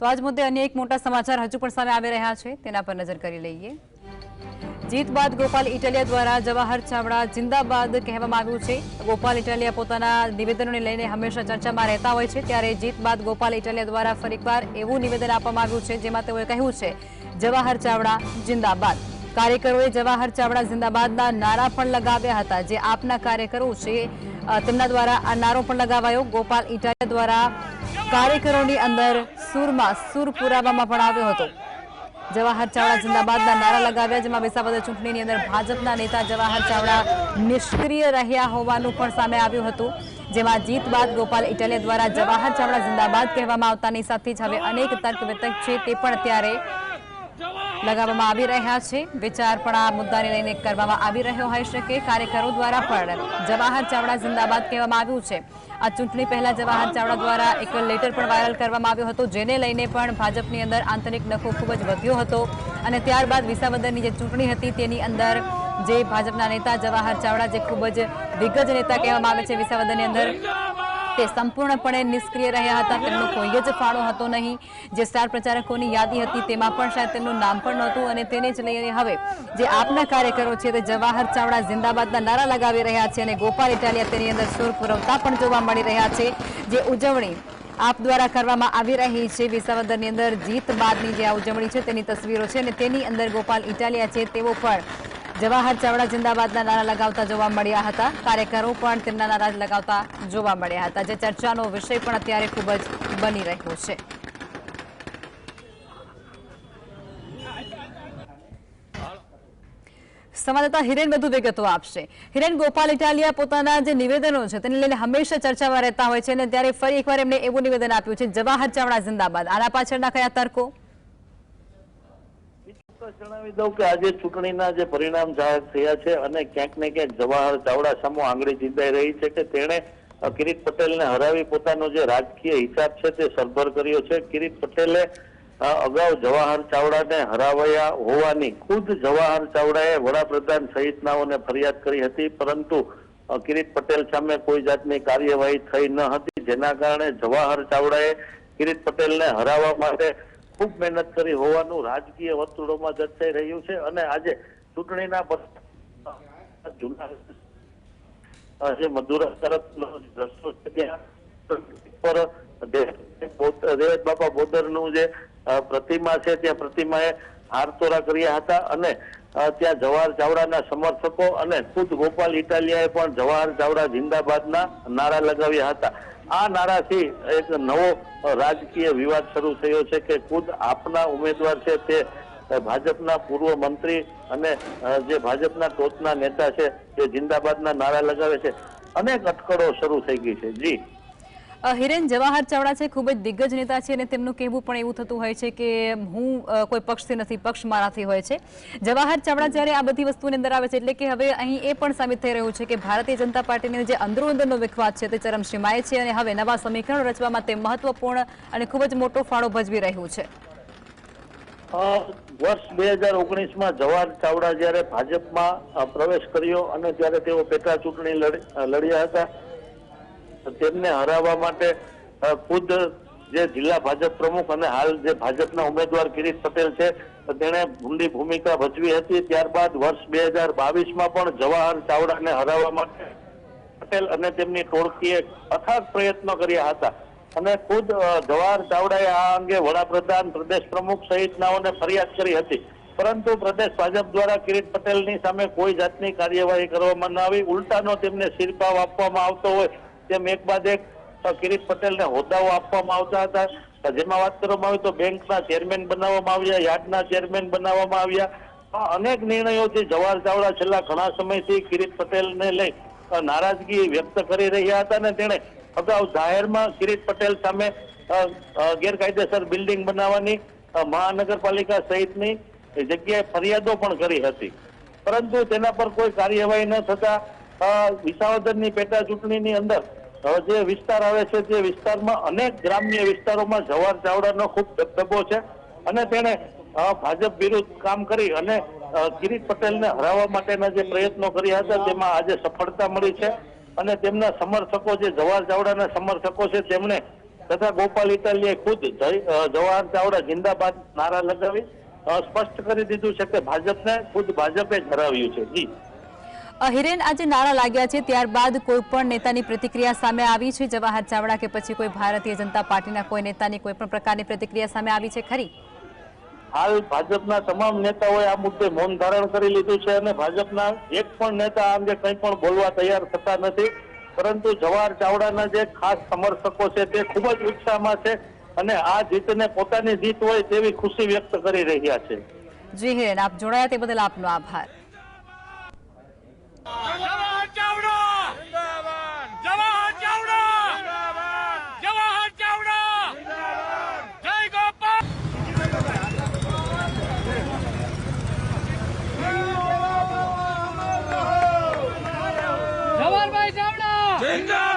તો આજ મુદ્દે અન્ય એક મોટા સમાચાર હજુ પણ સામે આવી રહ્યા છે. તેના પર નજર કરી લઈએ. જીત બાદ ગોપાલ ઇટાલિયા દ્વારા જવાહર ચાવડા જિંદાબાદ કહેવામાં આવ્યું છે. ગોપાલ ઇટાલિયા પોતાના નિવેદનોને લઈને હંમેશા ચર્ચામાં રહેતા હોય છે. ત્યારે જીત બાદ ગોપાલ ઇટાલિયા દ્વારા ફરીકવાર એવું નિવેદન આપવામાં આવ્યું છે, જેમાં તેઓએ કહ્યું છે, જવાહર ચાવડા જિંદાબાદ. કાર્યકરોએ જવાહર ચાવડા જિંદાબાદના નારા પણ લગાવ્યા હતા, જે આપના કાર્યકરો છે તેમના દ્વારા આ નારો પણ લગાવાયો. ગોપાલ ઇટાલિયા દ્વારા કાર્યકરોની અંદર સુરમાં સુર પુરાવામાં પણ આવ્યો હતો. જવાહર ચાવડા જિંદાબાદના નારા લગાવ્યા, જેમાં વિસાવદર ચૂંટણીની અંદર ભાજપના નેતા જવાહર ચાવડા નિષ્ક્રિય રહ્યા હોવાનું પણ સામે આવ્યું હતું. જેમાં જીત બાદ ગોપાલ ઇટાલિયા દ્વારા જવાહર ચાવડા જિંદાબાદ કહેવામાં આવતાની સાથે જ હવે અનેક તર્ક વિતર્ક છે તે પણ અત્યારે લગાવવામાં આવી રહ્યા છે. વિચાર પણ આ મુદ્દાને લઈને કરવામાં આવી રહ્યો હોઈ શકે. કાર્યકરો દ્વારા પણ જવાહર ચાવડા જિંદાબાદ કહેવામાં આવ્યું છે. આ ચૂંટણી પહેલા જવાહર ચાવડા દ્વારા એક લેટર પણ વાયરલ કરવામાં આવ્યો હતો, જેને લઈને પણ ભાજપની અંદર આંતરિક નફો ખૂબ જ વધ્યો હતો. અને ત્યારબાદ વિસાવદરની જે ચૂંટણી હતી, તેની અંદર જે ભાજપના નેતા જવાહર ચાવડા, જે ખૂબ જ દિગ્ગજ નેતા કહેવામાં આવે છે વિસાવદરની અંદર તે સંપૂર્ણપણે નિષ્ક્રિય રહ્યા હતા. તેમનો કોઈ જ ફાળો હતો નહીં. જે સ્ટાર પ્રચારકોની યાદી હતી, તેમાં પણ શાયદ તેમનું નામ પણ નહોતું અને તેને જ લઈને હવે જે આપના કાર્યકરો છે તે જવાહર ચાવડા જિંદાબાદના નારા લગાવી રહ્યા છે અને ગોપાલ ઇટાલિયા તેની અંદર સુર પુરવતા પણ જોવા મળી રહ્યા છે. જે ઉજવણી આપ દ્વારા કરવામાં આવી રહી છે. વિસાવદરની અંદર જીત બાદની જે આ ઉજવણી છે તેની તસવીરો છે અને તેની અંદર ગોપાલ ઇટાલિયા છે, તેઓ પણ જવાહર ચાવડા જિંદાબાદના નારા લગાવતા જોવા મળ્યા હતા. કાર્યકરો પણ તેમના નારા લગાવતા જોવા મળ્યા હતા. જે ચર્ચાનો વિષય પણ અત્યારે ખૂબ જ બની રહ્યો છે. સંવાદદાતા હિરેન વધુ વિગતો આપશે. હિરેન, ગોપાલ ઇટાલિયા પોતાના જે નિવેદનો છે તેને લઈને હંમેશા ચર્ચામાં રહેતા હોય છે અને ત્યારે ફરી એકવાર એમણે એવું નિવેદન આપ્યું છે, જવાહર ચાવડા જિંદાબાદ. આના પાછળના કયા તર્કો? ચોક્કસ જણાવી દઉં કે આજે ચૂંટણીના જે પરિણામ જાહેર થયા છે અને ક્યાંક ને ક્યાંક જવાહર ચાવડા સામો આંગળી ચીંધાઈ રહી છે કે તેણે કિરીટ પટેલને હરાવી પોતાનો જે રાજકીય હિસાબ છે તે સરભર કર્યો છે. કિરીટ પટેલે અગાઉ જવાહર ચાવડાને હરાવ્યા હોવાની, ખુદ જવાહર ચાવડાએ વડાપ્રધાન સહિતનાઓને ફરિયાદ કરી હતી, પરંતુ કિરીટ પટેલ સામે કોઈ જાતની કાર્યવાહી થઈ ન હતી, જેના કારણે જવાહર ચાવડાએ કિરીટ પટેલને હરાવવા માટે ખૂબ મહેનત કરી હોવાનું રાજકીય વર્તુળોમાં ચર્ચાઈ રહ્યું છે અને આજે ચૂંટણીના જૂના જે મધુરા તરફનો રસ્તો છે ત્યાં પર બોધ- બાપા જે પ્રતિમા છે ત્યાં પ્રતિમાએ હારતોરા કર્યા હતા અને ત્યાં જવાહર ચાવડાના સમર્થકો અને ખુદ ગોપાલ ઇટાલિયાએ પણ જવાહર ચાવડા જિંદાબાદના નારા લગાવ્યા હતા. આ નારાથી એક નવો રાજકીય વિવાદ શરૂ થયો છે કે ખુદ આપના ઉમેદવાર છે તે ભાજપના પૂર્વ મંત્રી અને જે ભાજપના ટોચના નેતા છે તે જિંદાબાદના નારા લગાવે છે. અનેક અટકળો શરૂ થઈ ગઈ છે. જી. હિરેન જવાહર ચાવડા છે, ખૂબ જ દિગ્ગજ નેતા છે અને તેમનું કહેવું પણ એવું થતું હોય છે કે હું કોઈ પક્ષથી નથી, પક્ષ મારાથી હોય છે. જવાહર ચાવડા જ્યારે આ બધી વસ્તુની અંદર આવે છે એટલે કે હવે અહીં એ પણ સાબિત થઈ રહ્યું છે કે ભારતીય જનતા પાર્ટીની જે અંદરો અંદરનો વિખવાદ છે તે ચરમસીમાએ છે અને હવે નવા સમીકરણો રચવામાં તે મહત્વપૂર્ણ અને ખૂબ જ મોટો ફાળો ભજવી રહ્યું છે. વર્ષ બે હજાર ઓગણીસમાં જવાહર ચાવડા જ્યારે ભાજપમાં પ્રવેશ કર્યો અને ત્યારે તેઓ પેટા ચૂંટણી લડ્યા હતા. તેમને હરાવવા માટે ખુદ જે જિલ્લા ભાજપ પ્રમુખ અને હાલ જે ભાજપના ઉમેદવાર કિરીટ પટેલ છે, તેણે ઊંડી ભૂમિકા ભજવી હતી. ત્યારબાદ વર્ષ બે હજાર બાવીસમાં પણ જવાહર ચાવડાને હરાવવા માટે પટેલ અને તેમની ટોળકીએ અથાગ પ્રયત્નો કર્યા હતા. અને ખુદ જવાહર ચાવડાએ આ અંગે વડાપ્રધાન, પ્રદેશ પ્રમુખ સહિતનાઓને ફરિયાદ કરી હતી. પરંતુ પ્રદેશ ભાજપ દ્વારા કિરીટ પટેલની સામે કોઈ જાતની કાર્યવાહી કરવામાં ન આવી. ઉલટાનો તેમને શિરપાવ આપવામાં આવતો હોય તેમ એક બાદ એક કિરીટ પટેલને હોદ્દાઓ આપવામાં આવતા હતા. જેમાં વાત કરવામાં આવે તો બેંકના ચેરમેન બનાવવામાં આવ્યા, યાર્ડના ચેરમેન બનાવવામાં આવ્યા. અનેક નિર્ણયોથી જવાહર ચાવડા છેલ્લા ઘણા સમયથી કિરીટ પટેલને લઈ નારાજગી વ્યક્ત કરી રહ્યા હતા અને તેણે અગાઉ જાહેરમાં કિરીટ પટેલ સામે ગેરકાયદેસર બિલ્ડિંગ બનાવવાની મહાનગરપાલિકા સહિતની જગ્યાએ ફરિયાદો પણ કરી હતી. પરંતુ તેના પર કોઈ કાર્યવાહી ન થતા વિસાવદરની પેટા ચૂંટણીની અંદર જે વિસ્તાર આવે છે તે વિસ્તારમાં અનેક ગ્રામ્ય વિસ્તારોમાં જવાહર ચાવડાનો ખૂબ દબદબો છે અને તેણે ભાજપ વિરુદ્ધ કામ કરી અને કિરીટ પટેલને હરાવવા માટેના જે પ્રયત્નો કર્યા હતા, તેમાં આજે સફળતા મળી છે અને તેમના સમર્થકો જે જવાહર ચાવડાના સમર્થકો છે, તેમણે તથા ગોપાલ ઇટાલીએ ખુદ જવાહર ચાવડા જિંદાબાદ નારા લગાવી સ્પષ્ટ કરી દીધું છે કે ભાજપને ખુદ ભાજપે જ હરાવ્યું છે. જી. હિરેન આજે નારા લાગ્યા છે ત્યારબાદ કોઈ પણ નેતાની પ્રતિક્રિયા સામે આવી છે જવાહર ચાવડા કે પછી કોઈ ભારતીય જનતા પાર્ટીના કોઈ નેતાની કોઈ પણ પ્રકારની પ્રતિક્રિયા સામે આવી છે ખરી? હાલ ભાજપના તમામ નેતાઓએ આ મુદ્દે મૌન ધારણ કરી લીધું છે અને ભાજપના એક પણ નેતા આ અંગે કંઈ પણ બોલવા તૈયાર થતા નથી. પરંતુ જવાહર ચાવડાના જે ખાસ સમર્થકો છે તે ખૂબ જ ઉત્સાહમાં છે અને આ જીતને પોતાની જીત હોય તેવી ખુશી વ્યક્ત કરી રહ્યા છે. જી હિરેન આપ જોડાયા તે બદલ આપનો આભાર. 紧张